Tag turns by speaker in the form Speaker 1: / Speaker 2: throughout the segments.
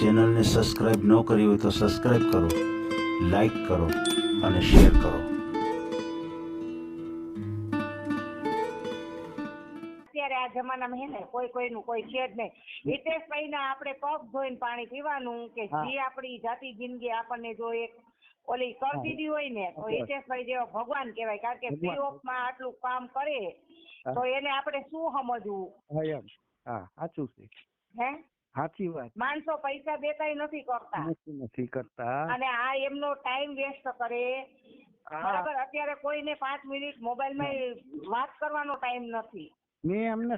Speaker 1: ચેનલને સબસ્ક્રાઈબ ન કરી હોય તો સબસ્ક્રાઈબ કરો લાઈક કરો અને શેર કરો.
Speaker 2: અત્યારે આ જમાનામાં હે ને કોઈ કોઈનું કોઈ છે જ નહીં. હિતેશભાઈ ના આપણે પગ ધોઈને પાણી પીવાનું કે જે આપણી જાતિ જિંદગી આપણને જો એક ઓલી કરી દીધી હોય ને તો. હિતેશભાઈ જેવા ભગવાન કહેવાય. કારણ કે. ફ્રી ઓફમાં આટલું કામ કરે તો એને આપણે શું સમજવું?
Speaker 3: હા સાચું છે.
Speaker 2: હે?
Speaker 3: સાચી વાત.
Speaker 2: માણસો પૈસા દેતાય નથી કરતા.
Speaker 3: નથી કરતા.
Speaker 2: અને આ એમનો ટાઈમ વેસ્ટ કરે. બરાબર? અત્યારે કોઈને પાંચ મિનિટ મોબાઈલમાં વાત કરવાનો ટાઈમ નથી.
Speaker 3: મેં એમને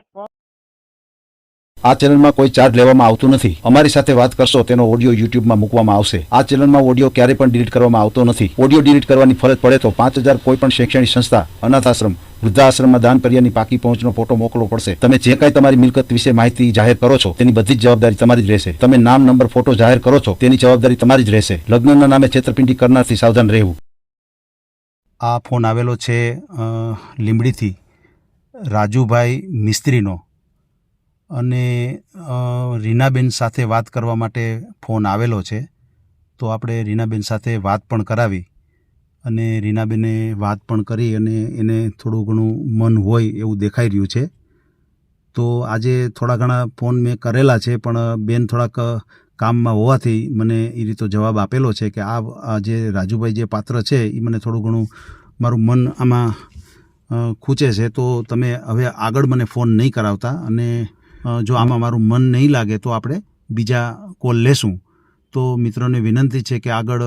Speaker 4: આ ચેનલમાં કોઈ ચાર્જ લેવામાં આવતું નથી. અમારી સાથે વાત કરશો તેનો ઓડિયો યુટ્યુબમાં મૂકવામાં આવશે. આ ચેનલમાં ઓડિયો ક્યારેય પણ ડિલીટ કરવામાં આવતો નથી. ઓડિયો ડિલીટ કરવાની ફરજ પડે તો પાંચ હજાર કોઈ પણ શૈક્ષણિક સંસ્થા અનાથ વૃદ્ધાશ્રમમાં દાન કર્યાની પાકી પહોંચનો ફોટો મોકલવો પડશે. તમે જે કાંઈ તમારી મિલકત વિશે માહિતી જાહેર કરો છો, તેની બધી જ જવાબદારી તમારી જ રહેશે. તમે નામ, નંબર, ફોટો જાહેર કરો છો, તેની જવાબદારી તમારી જ રહેશે. લગ્નના નામે છેતરપિંડી કરનારથી સાવધાન રહેવું. આ ફોન આવેલો છે લીંબડીથી. રાજુભાઈ મિસ્ત્રીનો. અને રીનાબેન સાથે વાત કરવા માટે ફોન આવેલો છે, તો આપણે રીનાબેન સાથે વાત પણ કરાવી અને રીનાબેને વાત પણ કરી અને એને થોડું ઘણું મન હોય એવું દેખાઈ રહ્યું છે. તો આજે થોડા ઘણા ફોન મેં કરેલા છે, પણ બેન થોડાક કામમાં હોવાથી મને એ રીતો જવાબ આપેલો છે કે આ જે રાજુભાઈ જે પાત્ર છે એ મને થોડું ઘણું મારું મન આમાં ખૂચે છે. તો તમે હવે આગળ મને ફોન નહીં કરાવતા અને જો આમાં મારું મન નહીં લાગે તો આપણે બીજા કોલ લેશું. તો મિત્રોને વિનંતી છે કે આગળ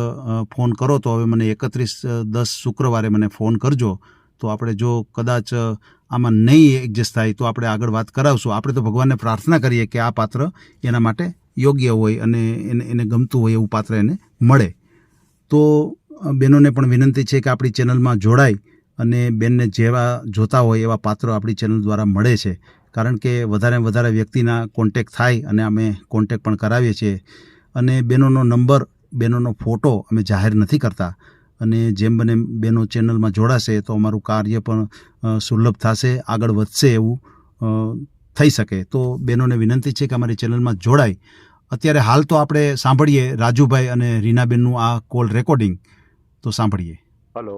Speaker 4: ફોન કરો તો હવે મને એકત્રીસ દસ શુક્રવારે મને ફોન કરજો. તો આપણે જો કદાચ આમાં નહીં એડજસ્ટ થાય તો આપણે આગળ વાત કરાવશું. આપણે તો ભગવાનને પ્રાર્થના કરીએ કે આ પાત્ર એના માટે યોગ્ય હોય અને એને એને ગમતું હોય એવું પાત્ર એને મળે. તો બહેનોને પણ વિનંતી છે કે આપણી ચેનલમાં જોડાય અને બેનને જેવા જોતા હોય એવા પાત્રો આપણી ચેનલ દ્વારા મળે છે. કારણ કે વધારે વધારે વ્યક્તિના કોન્ટેક થાય અને અમે કોન્ટેક પણ કરાવીએ છીએ. અને બહેનોનો નંબર બહેનોનો ફોટો અમે જાહેર નથી કરતા. અને જેમ બને બહેનો ચેનલમાં જોડાશે તો અમારું કાર્ય પણ સુલભ થશે, આગળ વધશે એવું થઈ શકે. તો બહેનોને વિનંતી છે કે અમારી ચેનલમાં જોડાય. અત્યારે હાલ તો આપણે સાંભળીએ રાજુભાઈ અને રીનાબેનનું આ કોલ રેકોર્ડિંગ તો સાંભળીએ.
Speaker 5: હલો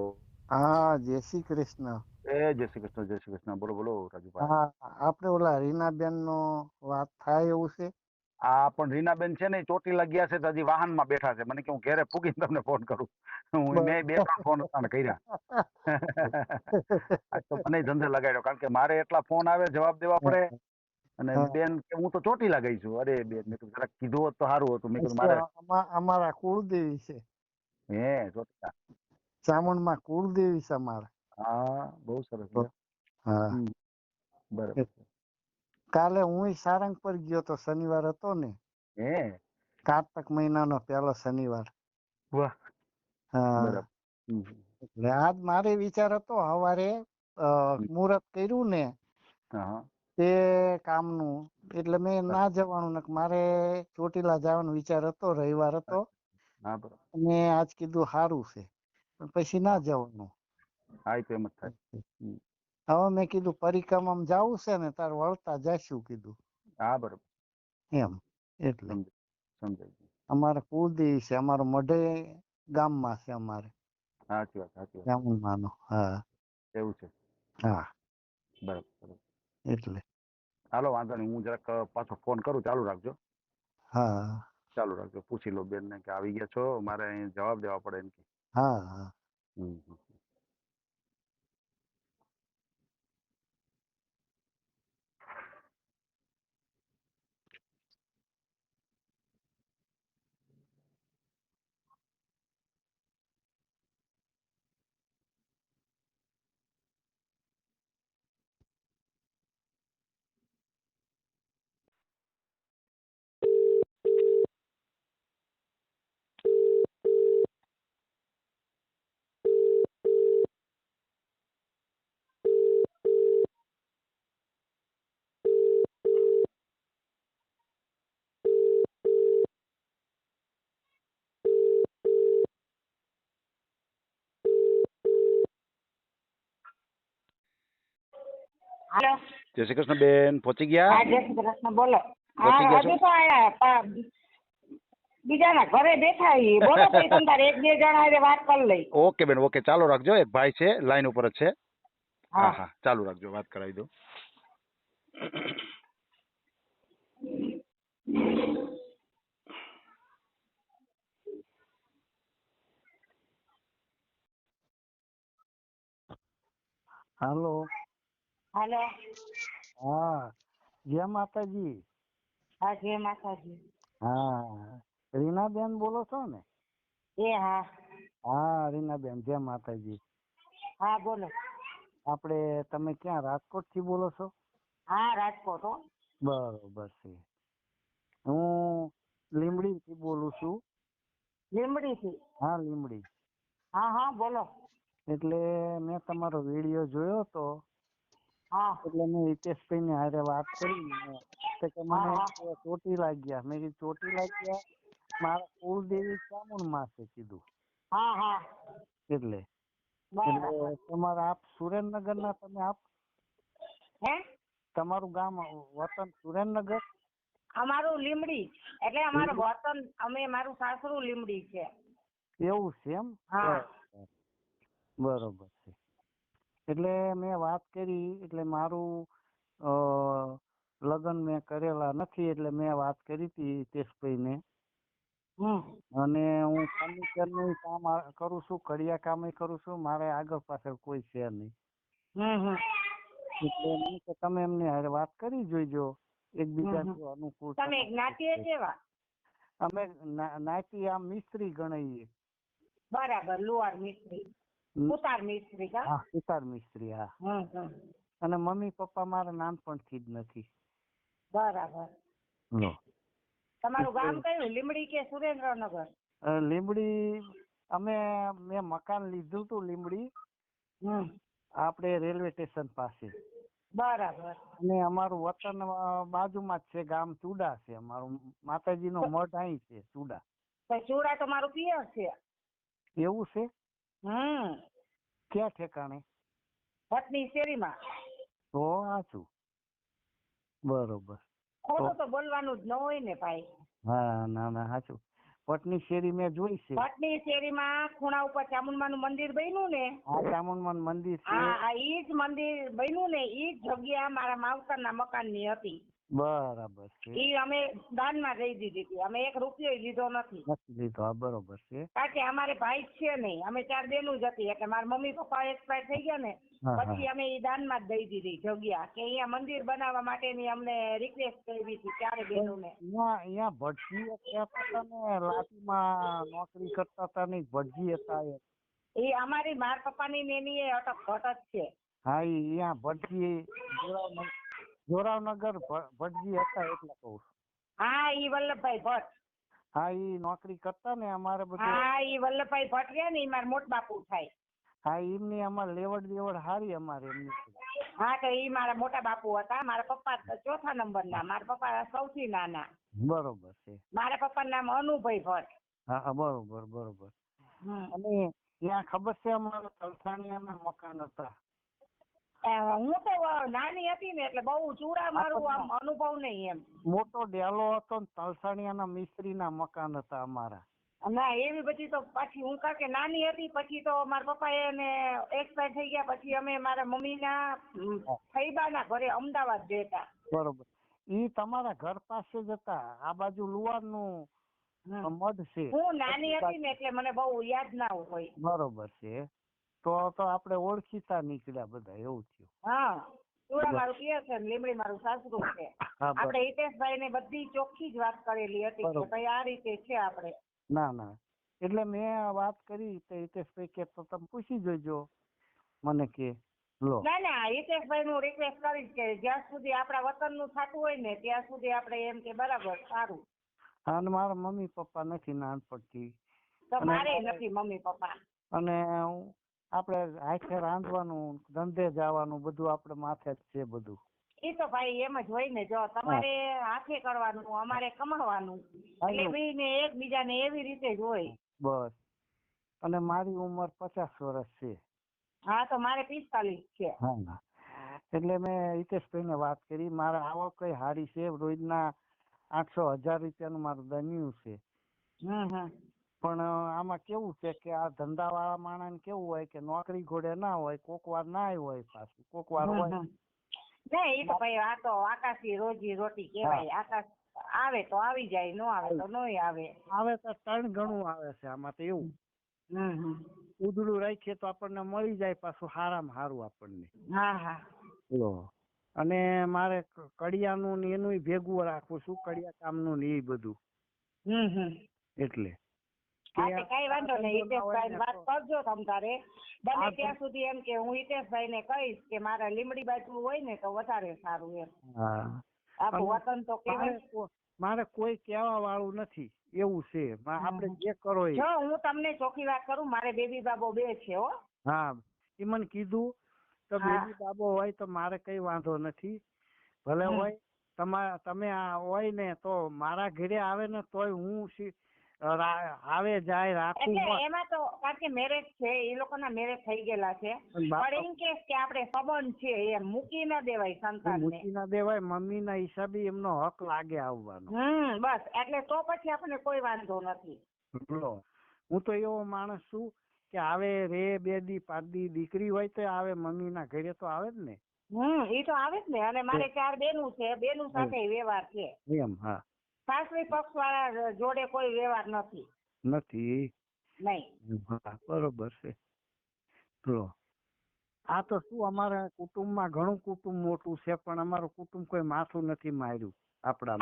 Speaker 3: હા જય શ્રી કૃષ્ણ.
Speaker 5: એ જય શ્રી કૃષ્ણ જય શ્રી કૃષ્ણ. બોલો બોલો રાજુભાઈ.
Speaker 3: હા આપણે ઓલા રીનાબેન નો વાત થાય એવું છે?
Speaker 5: આ પણ રીનાબેન છે ને ચોટીલા ગયા છે તો હજી વાહનમાં બેઠા છે. મને કે હું ઘેરે પૂગીને તમને ફોન કરું. હું મેં બે ત્રણ ફોન હતા કર્યા. તો મને ધંધે લગાડ્યો કારણ કે મારે એટલા ફોન આવે જવાબ દેવા પડે. અને બેન કે હું તો ચોટીલા ગઈ છું. અરે બેન મેં જરાક કીધું હોત તો સારું હતું. મેં કીધું મારે
Speaker 3: અમારા કુળદેવી છે.
Speaker 5: હે ચોટીલા.
Speaker 3: ચામુંડમાં કુળદેવી છે અમારા
Speaker 5: હા બહુ સરસ
Speaker 3: હા.
Speaker 5: બરાબર
Speaker 3: કાલે હું સારંગપુર ગયો તો શનિવાર હતો ને.
Speaker 5: હે?
Speaker 3: કારતક મહિનાનો પહેલો શનિવાર.
Speaker 5: વાહ.
Speaker 3: હા. એટલે આજ મારે વિચાર હતો સવારે મુહૂર્ત કર્યું ને તે કામ કામનું. એટલે મેં ના જવાનું ને મારે ચોટીલા જવાનો વિચાર હતો રવિવાર હતો. અને આજ કીધું સારું છે. પછી ના જવાનું.
Speaker 5: હા તો એમ જ થાય.
Speaker 3: હવે મેં કીધું પરિક્રમામાં જવું છે ને તાર વળતા જઈશું કીધું.
Speaker 5: હા બરાબર.
Speaker 3: એમ એટલે.
Speaker 5: સમજાય
Speaker 3: અમારે કુદી છે અમારો મઢે ગામમાં છે અમારે.
Speaker 5: સાચી વાત સાચી વાત.
Speaker 3: માનો હા.
Speaker 5: એવું છે.
Speaker 3: હા.
Speaker 5: બરાબર બરાબર.
Speaker 3: એટલે.
Speaker 5: હાલો વાંધો નહીં હું જરાક પાછો ફોન કરું ચાલુ રાખજો.
Speaker 3: હા.
Speaker 5: ચાલુ રાખજો પૂછી લો બેન ને કે આવી ગયા છો મારે અહીં જવાબ દેવા પડે એમ કે.
Speaker 3: હા હા.
Speaker 5: હમ,
Speaker 2: હાલો.
Speaker 5: જય શ્રી કૃષ્ણ બેન પહોંચી ગયા?
Speaker 2: હા જય શ્રી કૃષ્ણ બોલો. હા
Speaker 5: પહોંચી છો?
Speaker 2: હજુ તો આયા બીજાના ઘરે બેઠા ઈ બોલો પછી તમ તારે એક બે જણા હારે વાત કરી લઈ.
Speaker 5: ઓકે બેન ઓકે ચાલુ રાખજો. એક ભાઈ છે લાઈન ઉપર જ છે. હા.
Speaker 2: હા
Speaker 5: હા ચાલુ રાખજો વાત કરાવી દો.
Speaker 3: હાલો.
Speaker 2: હાલો.
Speaker 3: હા જય માતાજી.
Speaker 2: હા જય માતાજી.
Speaker 3: હા રીનાબેન બોલો છો ને?
Speaker 2: એ હા.
Speaker 3: હા રીનાબેન જય માતાજી.
Speaker 2: હા બોલો.
Speaker 3: આપણે તમે ક્યાં રાજકોટથી બોલો છો?
Speaker 2: હા રાજકોટ હો.
Speaker 3: બરોબર છે. હું લીમડી થી બોલું છું.
Speaker 2: લીમડી થી
Speaker 3: હા લીમડી
Speaker 2: હા હા બોલો.
Speaker 3: એટલે મેં તમારો વીડિયો જોયો તો એટલે મેં હિતેશભાઈ ને હારે વાત કરી તો કે મને ચોટી લાગ્યા. મેં કીધું ચોટી લાગ્યા? મારા કુળદેવી ચામુંડમાં છે કીધું.
Speaker 2: હા હા.
Speaker 3: એટલે. એટલે તમારા આપ સુરેન્દ્રનગર ના તમે આપ?
Speaker 2: હે?
Speaker 3: તમારું ગામ વતન સુરેન્દ્રનગર?
Speaker 2: અમારું લીમડી. એટલે અમારું વતન અમે મારું સાસરું લીમડી છે.
Speaker 3: એવું છે એમ? બરોબર છે. એટલે મેં વાત કરી એટલે મારું લગ્ન મેં કરેલા નથી એટલે મેં વાત કરી હતી હિતેશભાઈને. અને હું ફર્નિચરનું કામ કરું છું કડિયા કામ કરું છું મારે આગળ પાછળ કોઈ છે નહીં. એટલે મેં કે તમે એમને વાત કરી જોઈજો એકબીજા. અનુકૂળ
Speaker 2: તમે જ્ઞાતિએ કેવા
Speaker 3: અમે નાતી આમ મિસ્ત્રી ગણાઈએ.
Speaker 2: બરાબર લુહાર મિસ્ત્રી. ઉતાર મિસ્ત્રી
Speaker 3: હા મિસ્ત્રી અને મમ્મી પપ્પા મારા નાનપણથી જ નથી.
Speaker 2: બરાબર. તમારું ગામ કયું? લીમડી કે સુરેન્દ્રનગર?
Speaker 3: લીમડી અમે મેં મકાન લીધું હતું લીમડી આપણે રેલવે સ્ટેશન પાસે.
Speaker 2: બરાબર.
Speaker 3: અને અમારું વતન બાજુમાં જ છે ગામ ચુડા છે અમારું. માતાજીનો મઠ અહીં છે ચુડા.
Speaker 2: ચુડા તમારું તો મારું પિયર છે.
Speaker 3: એવું છે?
Speaker 2: હમ.
Speaker 3: ક્યાં ઠેકાણે?
Speaker 2: ભટની શેરીમાં.
Speaker 3: તો સાચું બરોબર.
Speaker 2: ખોટું તો બોલવાનું જ ન હોય ને ભાઈ.
Speaker 3: હા ના ના સાચું પટની શેરી મેં જોઈ છે.
Speaker 2: શેરી શેરીમાં ખૂણા ઉપર ચામુંડમાનું મંદિર બન્યું ને.
Speaker 3: હા ચામુંડમાન મંદિર છે.
Speaker 2: આ ઈ જ મંદિર બન્યું ને. ઈ જ જગ્યા મારા માવતરના મકાનની હતી.
Speaker 3: બરાબર છે.
Speaker 2: ઈ અમે દાનમાં દઈ દીધી હતી. અમે એક રૂપિયો લીધો નથી.
Speaker 3: નથી લીધો હા બરોબર છે.
Speaker 2: કારણ કે અમારે ભાઈ છે નહીં. અમે ચાર બેનું જ હતી. એટલે મારા મમ્મી પપ્પા એક્સપાયર થઈ ગયા ને. પછી અમે ઈ દાનમાં જ દઈ દીધી જગ્યા. કે અહીંયા મંદિર બનાવવા માટેની અમને રિક્વેસ્ટ કરી હતી ચારે બહેનોને
Speaker 3: અહીંયા અહીંયા ભટજી હતા ને નોકરી કરતા હતા ને ભટજી હતા એ.
Speaker 2: એ અમારી માર પપ્પાની નેની એ અટક જ છે.
Speaker 3: હા એ અહીંયા ભટજી જોરાવનગર ભટજી હતા એટલે કહું
Speaker 2: હા ઈ વલ્લભભાઈ ભટ્ટ.
Speaker 3: હા ઈ નોકરી કરતા ને અમારે બધું.
Speaker 2: હા ઈ વલ્લભભાઈ ભટ્ટ રહ્યા ને ઈ મારા મોટ બાપુ થાય.
Speaker 3: હા એમની અમારે લેવડ દેવડ હારી અમારે એમની
Speaker 2: હા તો ઈ મારા મોટા બાપુ હતા. મારા પપ્પા ચોથા નંબર ના મારા પપ્પા સૌથી નાના.
Speaker 3: બરોબર છે.
Speaker 2: મારા પપ્પા નામ અનુભાઈ ભટ્ટ.
Speaker 3: હા બરોબર બરોબર. અને ત્યાં ખબર છે અમારા તલસાણીયાના મકાન હતા.
Speaker 2: હું તો નાની હતી ને એટલે બહુ ચૂડા મારું આમ અનુભવ નહીં એમ.
Speaker 3: મોટો ડેલો હતો ને તલસાણીયાના મિસ્ત્રીના મકાન હતા અમારા.
Speaker 2: ના એવી બધી તો પાછી હું કારણ કે નાની હતી પછી તો મારા પપ્પા એને એક્સપાયર થઈ ગયા પછી અમે મારા મમ્મીના ફૈબાના ઘરે અમદાવાદ જતા.
Speaker 3: બરોબર. ઈ તમારા ઘર પાસે જ હતા. આ બાજુ લુવારનું
Speaker 2: નું
Speaker 3: મઢ છે.
Speaker 2: હું નાની હતી ને એટલે મને બહુ યાદ ના હોય.
Speaker 3: બરોબર છે. તો તો આપણે ઓળખીતા નીકળ્યા બધા એવું થયું.
Speaker 2: હા ચૂડા મારું પિયર છે લીમડી મારું સાસુ છે. આપણે હિતેશભાઈ ને બધી ચોખ્ખી જ વાત કરેલી હતી કે ભાઈ આ રીતે છે આપણે.
Speaker 3: ના ના. એટલે મેં વાત કરી તો હિતેશભાઈ કે તો તમે પૂછી જોજો. મને કે લો.
Speaker 2: ના ના હિતેશભાઈ નું રિક્વેસ્ટ કરીશ કે જ્યાં સુધી આપણા વતનનું થતું હોય ને ત્યાં સુધી આપણે એમ કે બરાબર સારું.
Speaker 3: અને મારા મમ્મી પપ્પા નથી નાનપણથી.
Speaker 2: તો
Speaker 3: અને
Speaker 2: મારે
Speaker 3: મારે-
Speaker 2: નથી મમ્મી પપ્પા.
Speaker 3: અને હું- આપણે હાથે રાંધવાનું ધંધે જવાનું બધું આપણે માથે જ છે બધું.
Speaker 2: એ તો ભાઈ એમ જ હોય ને જો તમારે હાથે કરવાનું અમારે કમાવાનું એટલે બે ને એકબીજાને એવી રીતે જ હોય.
Speaker 3: બસ. અને મારી ઉંમર પચાસ વર્ષ છે.
Speaker 2: હા તો મારે પિસ્તાલીસ છે.
Speaker 3: હા એટલે મેં હિતેશભાઈને વાત કરી મારા આવક કઈ સારી છે? રોજના આઠસો હજાર રૂપિયાનું મારું દન્યું છે. પણ આમાં કેવું છે કે આ ધંધાવાળા માણસને કેવું હોય કે નોકરી ઘોડે ના હોય કોક વાર ના હોય પાછું કોક વાર હોય.
Speaker 2: નહીં એ તો ભાઈ આ તો આકાશી રોજી રોટી કહેવાય. આકાશ આવે તો આવી જાય નો આવે તો નોય આવે.
Speaker 3: આવે તો ત્રણ ગણું આવે છે આમાં તો એવું. ઉધડું રાખીએ તો આપણને મળી જાય પાછું હારામ સારું આપણને.
Speaker 2: હા હા.
Speaker 3: અને મારે કડિયાનું ને એનું ભેગું રાખવું છું કડિયા કામનું ને એ બધું. એટલે.
Speaker 2: હા કઈ વાંધો નહીં હિતેશભાઈ વાત કરજો તમારે બને ત્યાં સુધી એમ કે હું હિતેશભાઈ ને કહીશ કે મારા લીમડી બાજુ હોય ને તો વધારે સારું એમ.
Speaker 3: આપણું
Speaker 2: વતન તો કેવાય.
Speaker 3: મારે કોઈ કહેવા વાળું નથી એવું છે. આપણે જે કરો એ.
Speaker 2: હું તમને ચોખ્ખી વાત કરું મારે બેબી બાબો બે છે હો.
Speaker 3: હા એ મને કીધું તો બેબી બાબો હોય તો મારે કઈ વાંધો નથી. ભલે હોય તમારા તમે આ હોય ને તો મારા ઘરે આવે ને તોય હું આવે જાય રાખવું
Speaker 2: એમાં તો કારણ કે મેરેજ છે એ લોકોના મેરેજ થઈ ગયેલા છે.
Speaker 3: પણ
Speaker 2: ઇન કેસ કે આપણે સંબંધ છે એ મૂકી ન દેવાય સંતાનને.
Speaker 3: મૂકી ના દેવાય મમ્મી ના હિસાબે એમનો હક લાગે આવવાનો.
Speaker 2: હમ બસ. એટલે તો પછી આપણને કોઈ વાંધો નથી.
Speaker 3: હું તો એવો માણસ છું કે આવે રે બે દી પાંચ દી દીકરી હોય તો આવે મમ્મી ના ઘરે તો આવે જ ને.
Speaker 2: હમ એ તો આવે જ ને. અને મારે ચાર બેનું છે બેનું સાથે વ્યવહાર છે.
Speaker 3: એમ હા.
Speaker 2: સાસરી પક્ષ વાળા જોડે કોઈ વ્યવહાર નથી.
Speaker 3: નથી.
Speaker 2: નહીં.
Speaker 3: બરોબર છે. આ તો શું અમારા કુટુંબમાં ઘણું કુટુંબ મોટું છે પણ અમારું કુટુંબ કોઈ માથું નથી માર્યું
Speaker 2: આપણા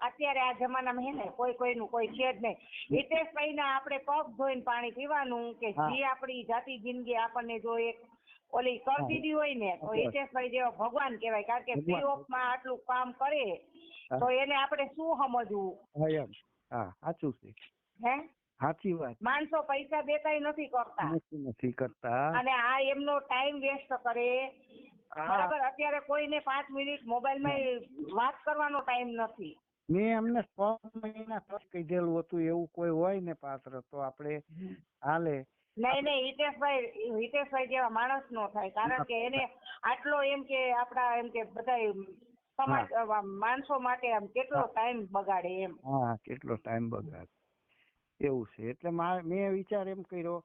Speaker 2: અત્યારે આ જમાનામાં હે ને કોઈ કોઈનું કોઈ છે જ નહીં. હિતેશભાઈ ના આપણે પગ ધોઈને પાણી પીવાનું કે જે આપણી જાતિ જિંદગી આપણને જો એક ઓલી કરી દીધી હોય ને તો. હિતેશભાઈ જેવા ભગવાન કહેવાય કારણ કે. ફ્રી ઓફમાં આટલું કામ કરે. તો એને આપણે શું સમજવું?
Speaker 3: હા એમ. હા સાચું છે.
Speaker 2: હે?
Speaker 3: સાચી વાત.
Speaker 2: માણસો પૈસા દેતાય નથી કરતા.
Speaker 3: નથી કરતા.
Speaker 2: અને આ એમનો ટાઈમ વેસ્ટ કરે. બરાબર? અત્યારે કોઈને પાંચ મિનિટ મોબાઈલમાં વાત કરવાનો ટાઈમ નથી.
Speaker 3: મેં એમને છ મહિના પછી કીધેલું હતું એવું કોઈ હોય ને પાત્ર તો આપણે હાલે.
Speaker 2: નહીં નહીં હિતેશભાઈ હિતેશભાઈ જેવા માણસ નો થાય કારણ કે એને આટલો એમ કે આપડા એમ કે બધા સમાજ માણસો માટે આમ કેટલો ટાઈમ બગાડે એમ.
Speaker 3: હા કેટલો ટાઈમ બગાડે. એવું છે. એટલે મારે મેં વિચાર એમ કર્યો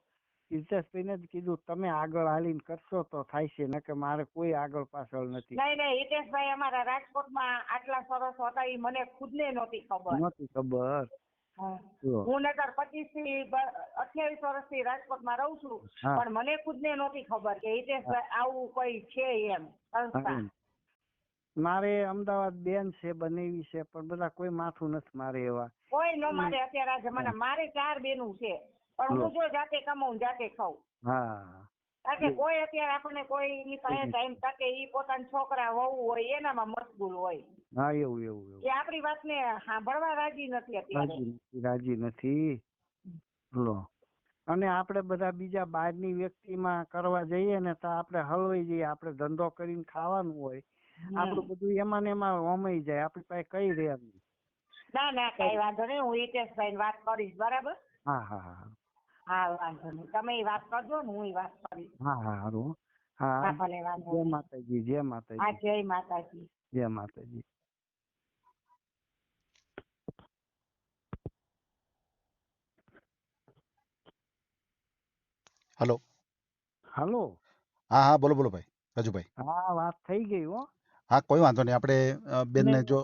Speaker 3: હિતેશભાઈને જ કીધું તમે આગળ હાલીને કરશો તો થાય છે નકે મારે કોઈ આગળ પાછળ નથી.
Speaker 2: નહીં નહીં હિતેશભાઈ અમારા રાજકોટમાં આટલા સરસ હતા એ મને ખુદને નહોતી ખબર.
Speaker 3: નહોતી ખબર.
Speaker 2: હા. હું નગર પચીસથી અઠ્યાવીસ વર્ષથી રાજકોટમાં રહું છું. પણ મને ખુદને નહોતી ખબર કે હિતેશભાઈ આવું કોઈ છે એમ. સંસ્થા.
Speaker 3: મારે અમદાવાદ બેન છે બનેવી છે પણ બધા કોઈ માથું નથી મારે એવા.
Speaker 2: કોઈ ન મારે અત્યારે આ જમાના. મારે ચાર બેનું છે પણ હું જો જાતે કમાઉં જાતે ખાઉં.
Speaker 3: હા.
Speaker 2: કે કોઈ અત્યારે આપણને કોઈની પાસે ટાઈમ તકે એ પોતાના છોકરા વહુ હોય એનામાં મશગુલ હોય.
Speaker 3: હા એવું એવું એવું.
Speaker 2: એ આપણી વાતને સાંભળવા રાજી નથી અત્યારે.
Speaker 3: રાજી નથી રાજી નથી. લો અને આપણે બધા બીજા બહારની વ્યક્તિમાં કરવા જઈએ ને તો આપણે હલવાઈ જઈએ આપણે ધંધો કરીને ખાવાનું હોય. આપણું બધું એમાં ને એમાં હોમાઈ જાય. આપણી પાસે કઈ રહે નહીં.
Speaker 2: ના ના કઈ વાંધો નહીં. હું હિતેશભાઈ વાત કરીશ બરાબર?
Speaker 3: હા હા હા
Speaker 2: હા. વાંધો નહીં. તમે વાત કરજો ને હું વાત કરીશ.
Speaker 3: હા હા હારું.
Speaker 2: હા. ભલે વાંધો
Speaker 3: જય માતાજી જય
Speaker 2: હા જય માતાજી.
Speaker 3: જય માતાજી.
Speaker 4: હલો.
Speaker 3: હાલો.
Speaker 4: હા હા બોલો બોલો ભાઈ. રાજુભાઈ.
Speaker 3: હા વાત થઈ ગઈ હો.
Speaker 4: હા કોઈ વાંધો નહીં. આપણે બેનને જો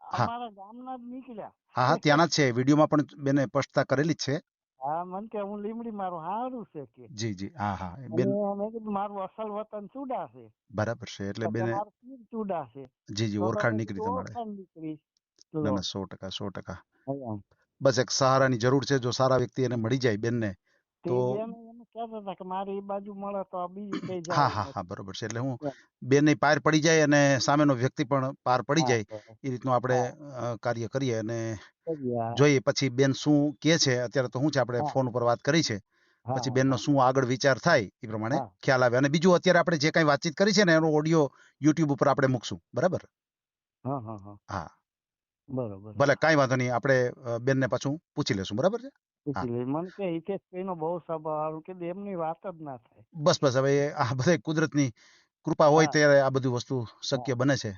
Speaker 4: હા.
Speaker 3: અમારા ગામના જ નીકળ્યા.
Speaker 4: હા હા ત્યાંના જ છે. વિડીયોમાં પણ બેને સ્પષ્ટતા કરેલી જ છે.
Speaker 3: હા મન કે હું લીમડી મારું હારું છે કે.
Speaker 4: જી જી. હા હા. બેન
Speaker 3: મેં કીધું મારું અસલ વતન ચુડા છે.
Speaker 4: બરાબર છે. એટલે બેને
Speaker 3: ચુડા છે.
Speaker 4: જી જી. ઓળખાણ નીકળી તમારે. ના ના સો ટકા સો ટકા. બસ એક સહારાની જરૂર છે. જો સારા વ્યક્તિ એને મળી જાય બેનને
Speaker 3: તે કહેતા હતા કે મારી એ બાજુ મળે તો આ બીજી કઈ જાય
Speaker 4: હા હા બરોબર છે. એટલે હું. બેને પાર પડી જાય અને સામેનો વ્યક્તિ પણ પાર પડી જાય. એ રીતનું આપણે કાર્ય કરીએ અને જોઈએ પછી બેન શું કે છે. અત્યારે તો શું છે? આપણે ફોન ઉપર વાત કરી છે. પછી બેનનો શું આગળ વિચાર થાય એ પ્રમાણે ખ્યાલ આવે. અને બીજું અત્યારે આપણે જે કઈ વાતચીત કરી છે ને એનો ઓડિયો યુટ્યુબ ઉપર આપણે મૂકશું. બરાબર?
Speaker 3: હા હા હા. બરોબર.
Speaker 4: ભલે કાંઈ વાંધો નહીં. આપણે બેનને પાછું પૂછી લેશું. બરાબર છે?
Speaker 3: પૂછી મને કે હિતેશભાઈ નો બહુ સ્વભાવ કે એમની વાત જ ના થાય.
Speaker 4: બસ બસ. હવે આ બધા કુદરતની કૃપા હોય. ત્યારે આ બધી વસ્તુ શક્ય બને છે.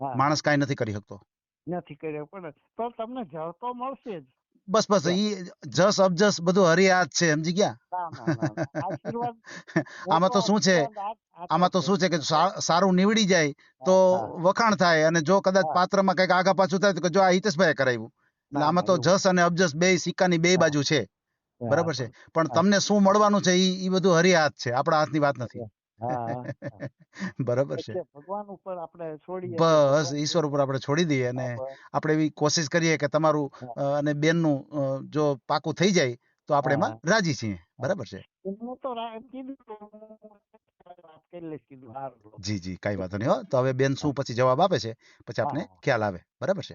Speaker 4: માણસ કાઈ નથી કરી શકતો.
Speaker 3: નથી કરી પણ તો તમને જળ તો મળશે જ.
Speaker 4: બસ બસ. ઈ જસ અબજસ બધું હરિયાત છે. સમજી ગયા? આમાં તો શું છે? આમાં તો શું છે કે સારું નીવડી જાય તો વખાણ થાય અને જો કદાચ પાત્રમાં કંઈક આગા પાછું થાય તો જો આ હિતેશભાઈ કરાવ્યું. આમાં તો જસ અને અબજસ બે સિક્કાની બે બાજુ છે. બરાબર છે. પણ તમને શું મળવાનું છે ઈ ઈ બધું હાથ છે. આપણા હાથની વાત નથી. બરાબર છે.
Speaker 3: ભગવાન ઉપર આપણે છોડીએ
Speaker 4: બસ ઈશ્વર ઉપર આપણે છોડી દઈએ અને આપણે એવી કોશિશ કરીએ કે તમારું અને બેનનું જો પાકું થઈ જાય તો આપણે એમાં રાજી છીએ. બરાબર છે.
Speaker 3: તો હારું.
Speaker 4: જી જી કઈ વાંધો નહીં હો. તો હવે બેન શું પછી જવાબ આપે છે પછી આપણે ખ્યાલ આવે. બરાબર છે.